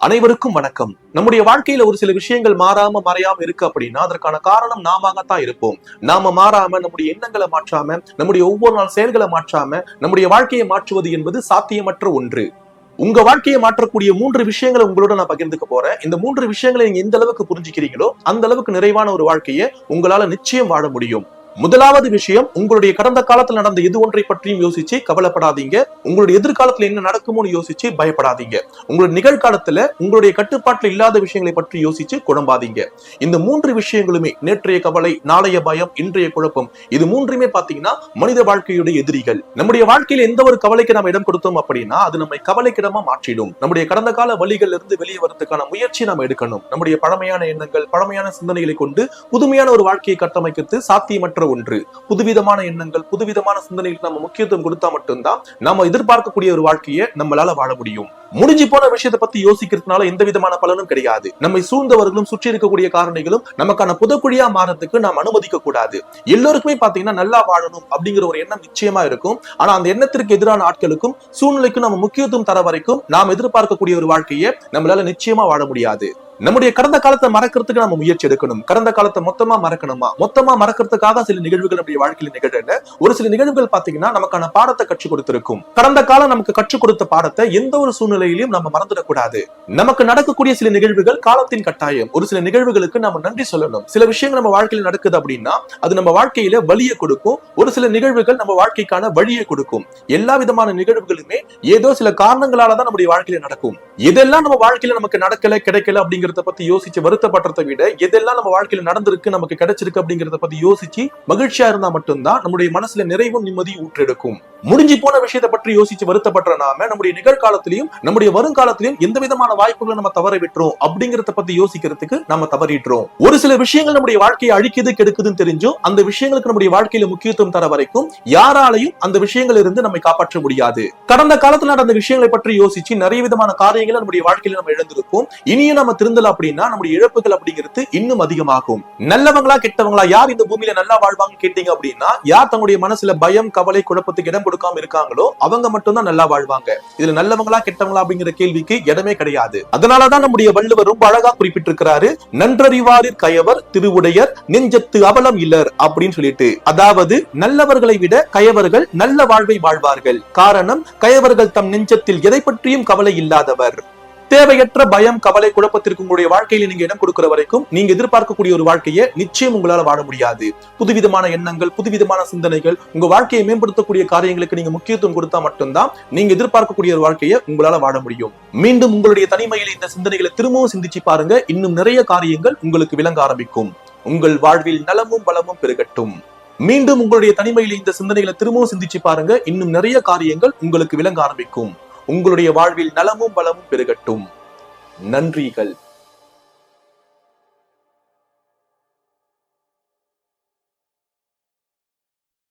அனைவருக்கும் வணக்கம். நம்முடைய வாழ்க்கையில ஒரு சில விஷயங்கள் மாறாம மறையாம இருக்கு அப்படின்னா அதற்கான காரணம் நாமத்தான் இருப்போம். நாம மாறாம நம்முடைய எண்ணங்களை மாற்றாம நம்முடைய ஒவ்வொரு நாள் செயல்களை மாற்றாம நம்முடைய வாழ்க்கையை மாற்றுவது என்பது சாத்தியமற்ற ஒன்று. உங்க வாழ்க்கையை மாற்றக்கூடிய மூன்று விஷயங்களை உங்களோட நான் பகிர்ந்துக்க போறேன். இந்த மூன்று விஷயங்களை நீங்க எந்த அளவுக்கு புரிஞ்சுக்கிறீங்களோ அந்த அளவுக்கு நிறைவான ஒரு வாழ்க்கையை உங்களால நிச்சயம் வாழ முடியும். முதலாவது விஷயம் உங்களுடைய கடந்த காலத்தில் நடந்த எது ஒன்றை பற்றியும் யோசிச்சு கவலைப்படாதீங்க. உங்களுடைய எதிர்காலத்துல என்ன நடக்குமோன்னு யோசிச்சு பயப்படாதீங்க. உங்களுடைய நிகழ்காலத்துல உங்களுடைய கட்டுப்பாட்டில் இல்லாத விஷயங்களை பற்றி யோசிச்சு குழம்பாதீங்க. இந்த மூன்று விஷயங்களுமே நேற்றைய கவலை நாளைய பயம் இன்றைய குழப்பம் இது மூன்றுமே பாத்தீங்கன்னா மனித வாழ்க்கையுடைய எதிரிகள். நம்முடைய வாழ்க்கையில எந்த ஒரு கவலைக்கு நாம் இடம் கொடுத்தோம் அப்படின்னா அது நம்மை கவலைக்கிடமா மாற்றிடும். நம்முடைய கடந்த கால வழிகள்ல இருந்து வெளியே வரதுக்கான முயற்சி நாம் எடுக்கணும். நம்முடைய பழமையான எண்ணங்கள் பழமையான சிந்தனைகளை கொண்டு புதுமையான ஒரு வாழ்க்கையை கட்டமைக்கிறது சாத்தியமற்ற ஒன்று. புதுவிதமான எண்ணங்கள் புதுவிதமான சிந்தனைகள் நம்ம முக்கியத்துவம் கொடுத்தா மட்டும்தான் நம்ம எதிர்பார்க்கக்கூடிய ஒரு வாழ்க்கையை நம்மளால வாழ முடியும். முடிஞ்சு போன விஷயத்தை பத்தி யோசிக்கிறதுனால எந்த விதமான பலனும் கிடையாது. நம்மை சூழ்ந்தவர்களும் சுற்றி இருக்கக்கூடிய காரணிகளும் நமக்கான புதக்குழியா மாறதுக்கு நாம் அனுமதிக்க கூடாது. எல்லோருக்குமே பாத்தீங்கன்னா நல்லா வாழணும் அப்படிங்கிற ஒரு எண்ணம் நிச்சயமா இருக்கும். ஆனா அந்த எண்ணத்திற்கு எதிரான ஆட்களுக்கும் சூழ்நிலைக்கும் நம்ம முக்கியத்துவம் தர வரைக்கும் நாம் எதிர்பார்க்கக்கூடிய ஒரு வாழ்க்கையை நம்மளால நிச்சயமா வாழ முடியாது. நம்முடைய கடந்த காலத்தை மறக்கிறதுக்கு நம்ம முயற்சி எடுக்கணும். கடந்த காலத்தை மொத்தமா மறக்கணுமா? மொத்தமா மறக்கிறதுக்காக சில நிகழ்வுகள் நம்முடைய வாழ்க்கையில் நிகழ்றன. ஒரு சில நிகழ்வுகள் பாத்தீங்கன்னா நமக்கான பாடத்தை கற்றுக் கொடுத்திருக்கும். கடந்த காலம் நமக்கு கற்றுக் கொடுத்த பாடத்தை எந்த ஒரு சூழ்நிலையிலும் நம்ம மறந்துடக்கூடாது. நமக்கு நடக்கக்கூடிய சில நிகழ்வுகள் காலத்தின் கட்டாயம். ஒரு சில நிகழ்வுகளுக்கு நம்ம நன்றி சொல்லணும். சில விஷயங்கள் நம்ம வாழ்க்கையில் நடக்குது அப்படின்னா அது நம்ம வாழ்க்கையில வழியை கொடுக்கும். ஒரு சில நிகழ்வுகள் நம்ம வாழ்க்கைக்கான வழியை கொடுக்கும். எல்லா விதமான நிகழ்வுகளுமே ஏதோ சில காரணங்களால தான் நம்முடைய வாழ்க்கையில நடக்கும். எதெல்லாம் நம்ம வாழ்க்கையில நமக்கு நடக்கல கிடைக்கல அப்படிங்கறத பத்தி யோசிச்சு வருத்தப்படுறத விட எதெல்லாம் நம்ம வாழ்க்கையில நடந்திருக்கு நமக்கு கிடைச்சிருக்கு அப்படிங்கறத பத்தி யோசிச்சு மகிழ்ச்சியா இருந்தா மட்டும்தான் நம்முடைய மனசுல நிறைவும் நிம்மதியும் ஊற்றெடுக்கும். முடிஞ்சு போன விஷயத்தை பற்றி யோசிச்சு வருத்தப்படுற நாம நம்முடைய நிகழ்காலத்திலையும் நம்முடைய வருங்காலத்திலையும் எந்த விதமான வாய்ப்புகளை நம்ம தவற விட்டுறோம் அப்படிங்கறத பத்தி யோசிக்கிறதுக்கு நம்ம தவறிடுறோம். ஒரு சில விஷயங்கள் நம்முடைய வாழ்க்கையை அழிக்குது கெடுக்குதுன்னு தெரிஞ்சும் அந்த விஷயங்களுக்கு நம்முடைய வாழ்க்கையில முக்கியத்துவம் தர வரைக்கும் யாராலையும் அந்த விஷயங்கள் இருந்து நம்மை காப்பாற்ற முடியாது. கடந்த காலத்துல நடந்த விஷயங்களை பற்றி யோசிச்சு நிறைய விதமான காரியங்களை நம்முடைய வாழ்க்கையில நம்ம இழந்திருப்போம். இனியும் நம்ம திருந்த இருந்தல அப்படின்னா நம்முடைய இழப்புகள் அப்படிங்கிறது இன்னும் அதிகமாகும். நல்லவங்களா கெட்டவங்களா யார் இந்த பூமியில நல்லா வாழ்வாங்க கேட்டீங்க அப்படின்னா யார் தங்களுடைய மனசுல பயம் கவலை குழப்பத்துக்கு இடம் கொடுக்காம இருக்காங்களோ அவங்க மட்டும்தான் நல்லா வாழ்வாங்க. இதுல நல்லவங்களா கெட்டவங்களா அப்படிங்கிற கேள்விக்கு இடமே கிடையாது. அதனாலதான் நம்முடைய வள்ளுவர் ரொம்ப அழகா குறிப்பிட்டிருக்கிறாரு நன்றறிவாரிற் கயவர் திருவுடையர் நெஞ்சத்து அவலம் இல்லர் அப்படின்னு சொல்லிட்டு. அதாவது நல்லவர்களை விட கயவர்கள் நல்ல வாழ்வை வாழ்வார்கள். காரணம் கயவர்கள் தம் நெஞ்சத்தில் எதை பற்றியும் கவலை இல்லாதவர். தேவையற்ற பயம் கவலை குழப்பத்திற்கு உங்களுடைய வாழ்க்கையில நீங்க இடம் கொடுக்கிற வரைக்கும் நீங்க எதிர்பார்க்கக்கூடிய ஒரு வாழ்க்கையை நிச்சயம் உங்களால வாழ முடியாது. புதுவிதமான எண்ணங்கள் புதுவிதமான சிந்தனைகள் உங்க வாழ்க்கையை மேம்படுத்தக்கூடிய காரியங்களுக்கு நீங்க முக்கியத்துவம் கொடுத்தா மட்டும்தான் நீங்க எதிர்பார்க்கக்கூடிய ஒரு வாழ்க்கையை உங்களால வாழ முடியும். மீண்டும் உங்களுடைய தனிமையில் இந்த சிந்தனைகளை திரும்பவும் சிந்திச்சு பாருங்க. இன்னும் நிறைய காரியங்கள் உங்களுக்கு விளங்க ஆரம்பிக்கும். உங்கள் வாழ்வில் நலமும் பலமும் பெருகட்டும். மீண்டும் உங்களுடைய தனிமையில் இந்த சிந்தனைகளை திரும்பவும் சிந்திச்சு பாருங்க. இன்னும் நிறைய காரியங்கள் உங்களுக்கு விளங்க ஆரம்பிக்கும். உங்களுடைய வாழ்வில் நலமும் பலமும் பெருகட்டும். நன்றிகள்.